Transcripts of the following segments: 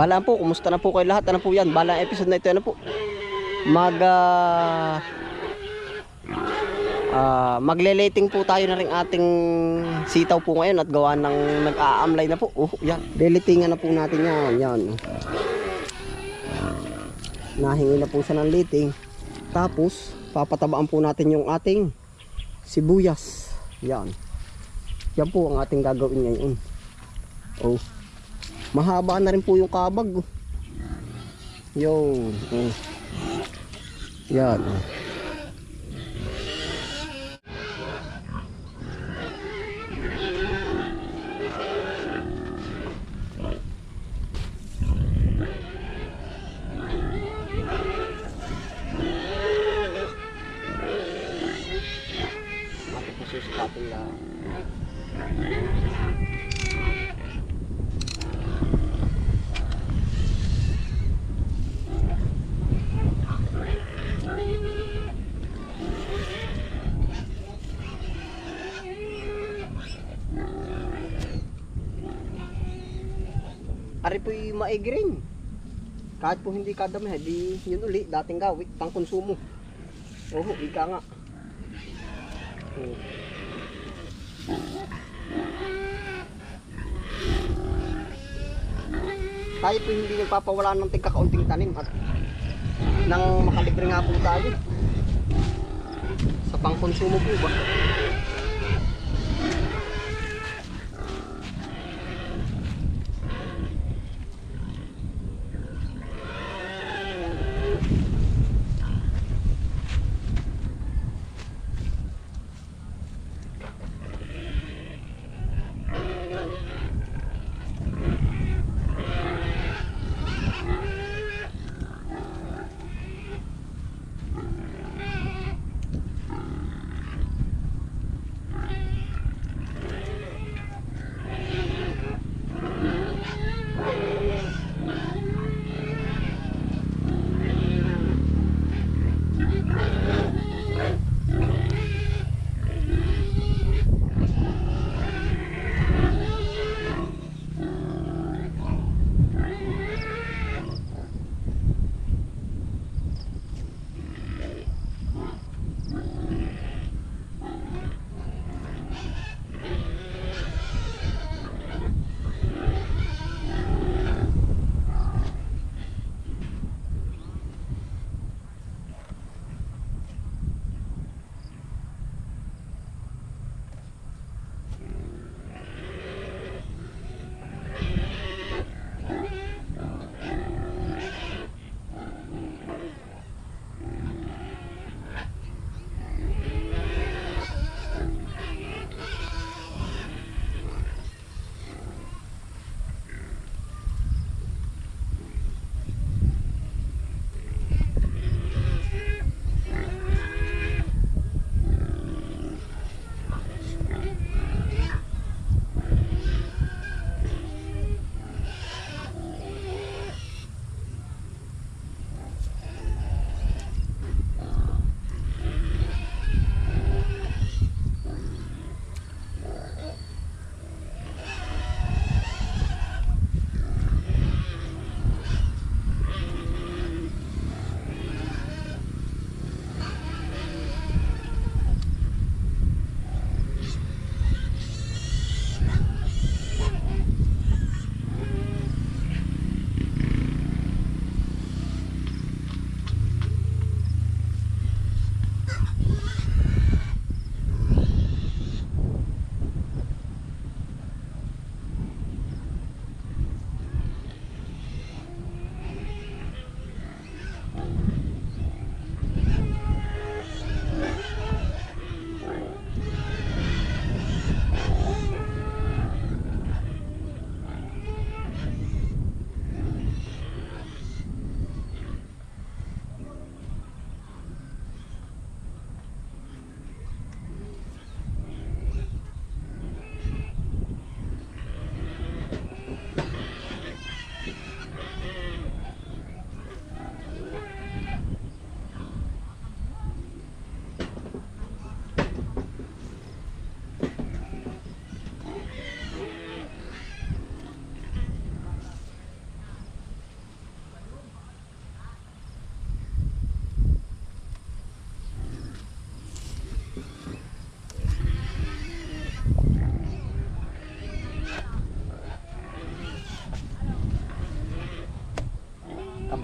Balaan po, kumusta na po kayo lahat? Ano po yan? Balang episode na ito, ano po? Mag, ah, ah, maglelating po tayo na rin ating sitaw po ngayon at gawa ng nag-aamlay na po. Oh, yan. Lilitingan na po natin yan. Yan. Nahingi na po siya ng liting. Tapos, papatabaan po natin yung ating sibuyas. Yan. Yan po ang ating gagawin ngayon. Oh. Mahaba na rin po yung kabag. oh. Yo. Oh. Yan. oh. Ate po Ari po'y maigring. Kahit po hindi kadami, di yun uli, dating gawit, pang konsumo. Oo, ika nga. Oo. Po hindi nagpapawala ng tigkakaunting tanim at nang makalibre nga po tayo. Sa pangkonsumo po ba?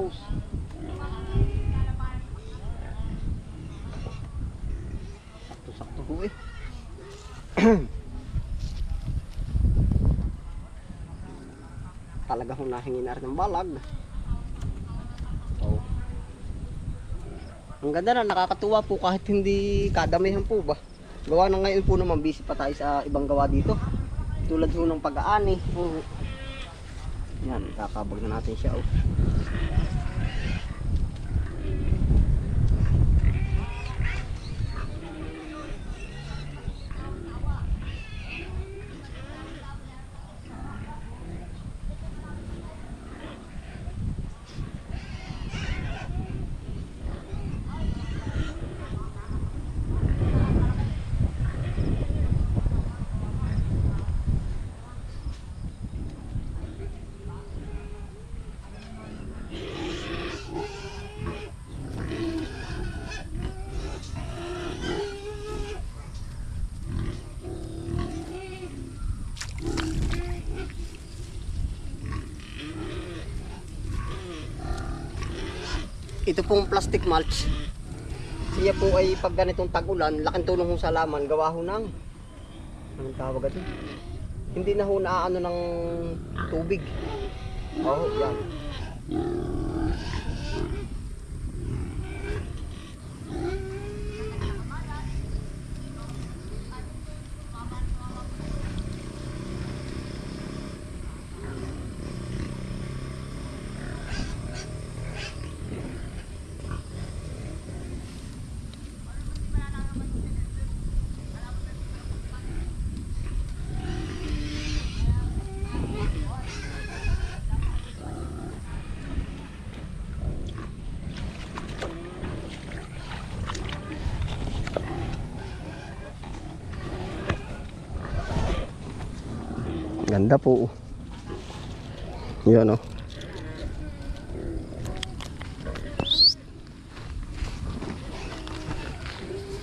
Tapos. Sakto-sakto ho eh. Talaga ho nahingi na rin ng balag. Oh. Ang ganda na, nakakatuwa po kahit hindi kadamihan po ba. Gawa na ngayon po naman, busy pa tayo sa ibang gawa dito. Tulad ho ng pag-aani. Yan, kakabag na natin siya. Oh. Ito pong plastic mulch. Siya po ay pag ganitong tag-ulan, laking tulong ho sa laman, gawa ho ng anong tawag ito? Hindi na ho naaano ng tubig. Oo, yan. Ganda po. Yan oh.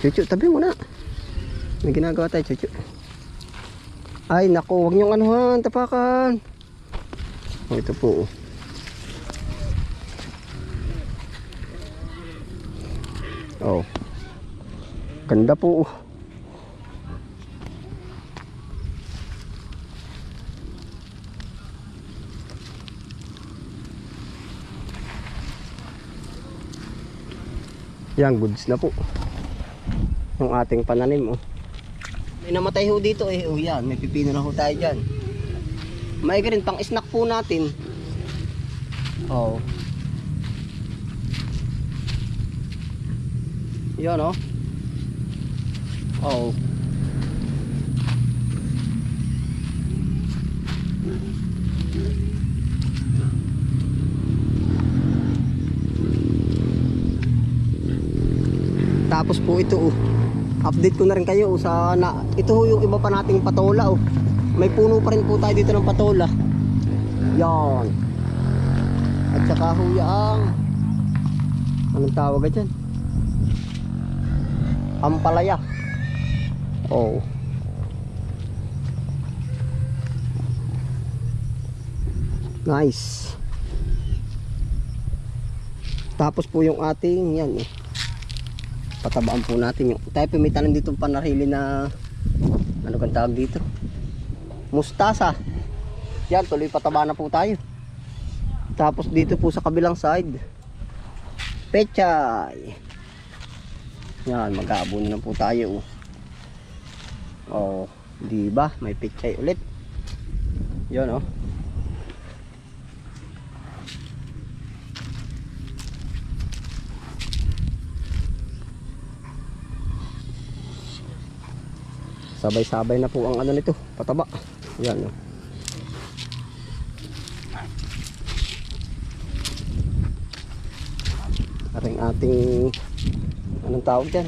Cucu, tabi mo na. May ginagawa tayo, Cucu. Ay, nako, wag niyong anuhan, tapakan. Oh, ito po. oh. Oh. Ganda po. oh. Yan, goods na po. Yung ating pananim, oh. May namatay ho dito, eh. Oh, yan. May pipino na ho tayo dyan. May rin, pang snack po natin. Oh. Yan, oh. Oh. Tapos po ito oh. Update ko na rin kayo oh, sa na, ito ho yung iba pa nating patola oh. May puno pa rin po tayo dito ng patola. Yan. At saka ho yung anong tawag dyan? Ampalaya. Oh. Nice. Tapos po yung ating yan eh patabaan po natin yung tayo may tanim dito panarili na ano kang tawag dito? Mustasa. Yan tuloy pataba na po tayo. Tapos dito po sa kabilang side pechay. Yan mag-aabon na po tayo. Oh di ba? May pechay ulit. Yan oh sabay-sabay na po ang ano nito pataba. Yan oh. aring ating anong tawag dyan?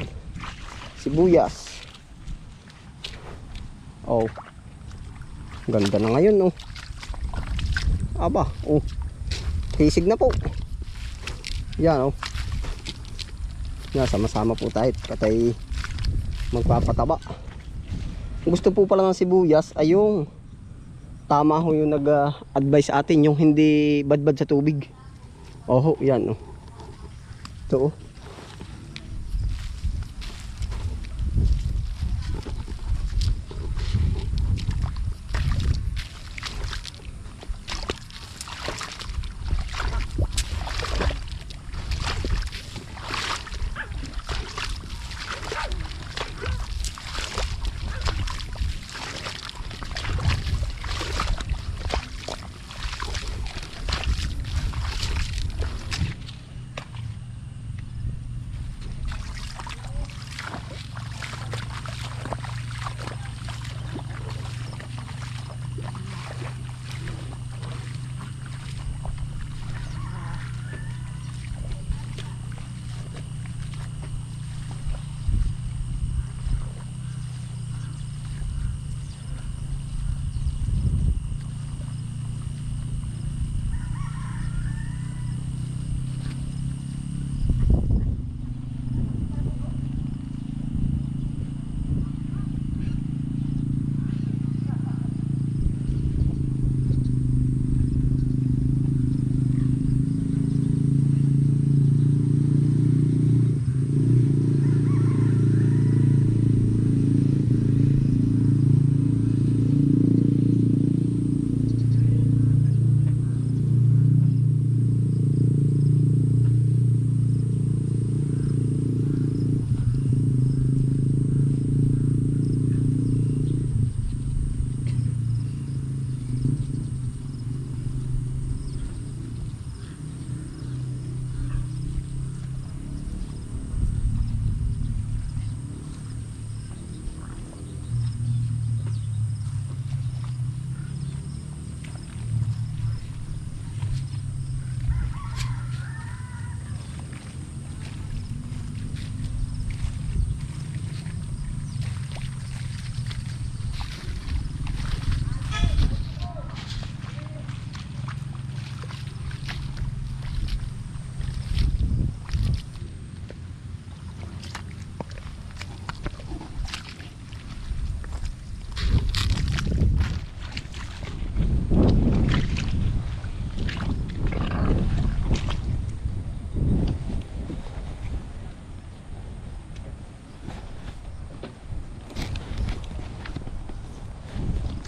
Sibuyas. Oh. Ganda na ngayon oh. Aba oh. Hisig na po. Yan oh. Yan sama-sama po tayo. Katay magpapataba gusto po pala ng sibuyas ay yung tama ho yung nag-advise sa atin yung hindi badbad sa tubig Oho, yan oh. Ito oh.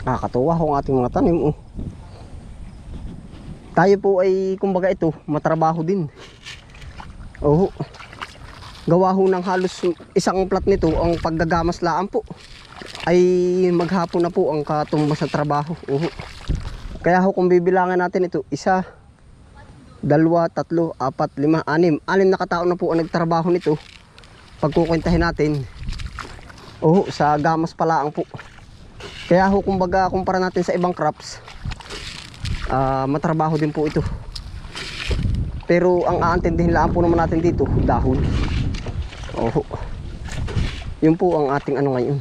Nakakatuwa ang ating mga tanim. Oh. Tayo po ay kumbaga ito, matrabaho din. Oo. Gawa ho ng halos isang plat nito ang paggagamas laan po. Ay maghapon na po ang katumbas sa trabaho. Oo. Kaya ho kung bibilangan natin ito, isa, dalawa, tatlo, apat, lima, anim. Anim na katao na po ang nagtrabaho nito. Pagkukwentahin natin. Oo, sa gamas pala ang po. Kaya ho kumbaga kumpara natin sa ibang crops, ah matrabaho din po ito. Pero ang aantindihin lang po naman natin dito, dahon. Oho. Yun po ang ating ano ngayon.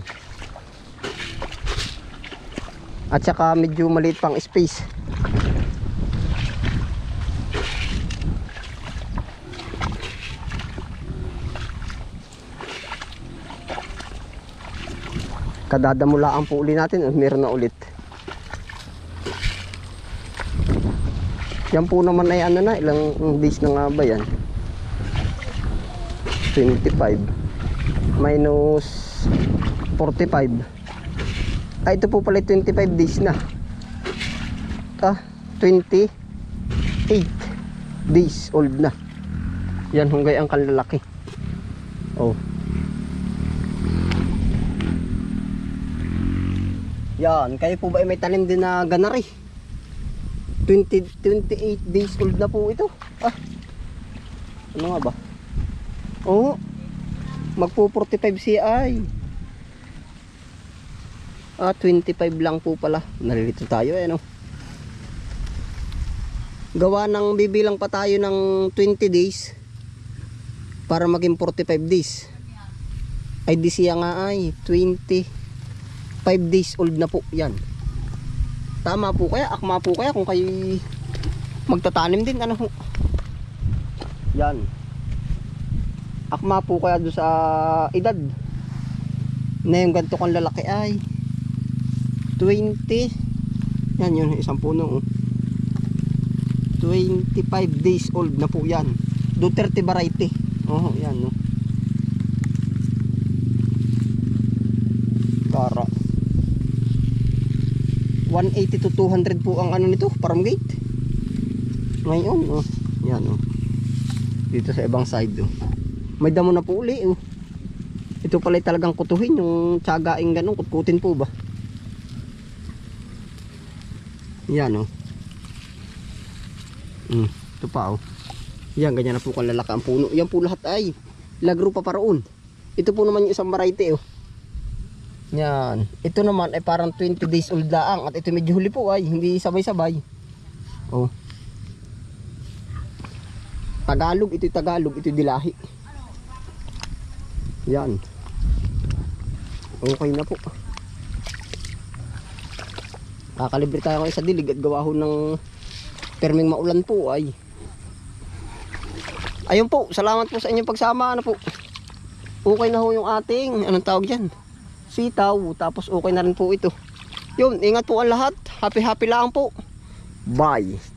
At saka medyo maliit pang space. Kadadamulaan po uli natin at meron na ulit. Yan po naman ay ano na ilang days na nga ba yan? 25 minus 45 ay ito po pala 25 days na. Ah 28 days old na. Yan hunggay ang kalalaki. Oh Yan, kayo po ba ay may tanim din na ganari? 20, 28 days old na po ito. Ah. Ano nga ba? Oo. Magpo 45 CI. Ah, 25 lang po pala. Nalilito tayo eh, no? Gawa ng bibilang pa tayo ng 20 days para maging 45 days. Ay, di siya nga ay 20 5 days old na po yan tama po kaya akma po kaya kung kayo magtatanim din ano ho yan akma po kaya doon sa edad na yung ganito kang lalaki ay 20 yan yun isang puno oh. 25 days old na po yan. Duterte variety. Oh, yan no. Para 180 to 200 po ang ano nito, farm gate. Ngayon, oh. Yan oh. Dito sa ibang side oh. May damo na po uli oh. Ito pala talagang kutuhin yung tsagaing ganun, kutkutin po ba? Yan oh. Mm, ito pa oh. Yan, ganyan na po kalalaka ang puno. Yan po lahat ay lagro pa paroon. Ito po naman yung isang variety oh. Yan. Ito naman ay parang 20 days old laang at ito medyo huli po ay hindi sabay-sabay. Oh. Tagalog, ito Tagalog, ito Dilahi. Yan. Okay na po. Kakalibre tayo ngayon sa dilig at gawa ho ng perming maulan po ay. Ayun po, salamat po sa inyong pagsama. Ano po? Okay na ho yung ating, anong tawag yan? Sitaw. Tapos okay na rin po ito. Yun, ingat po ang lahat. Happy happy lang po. Bye.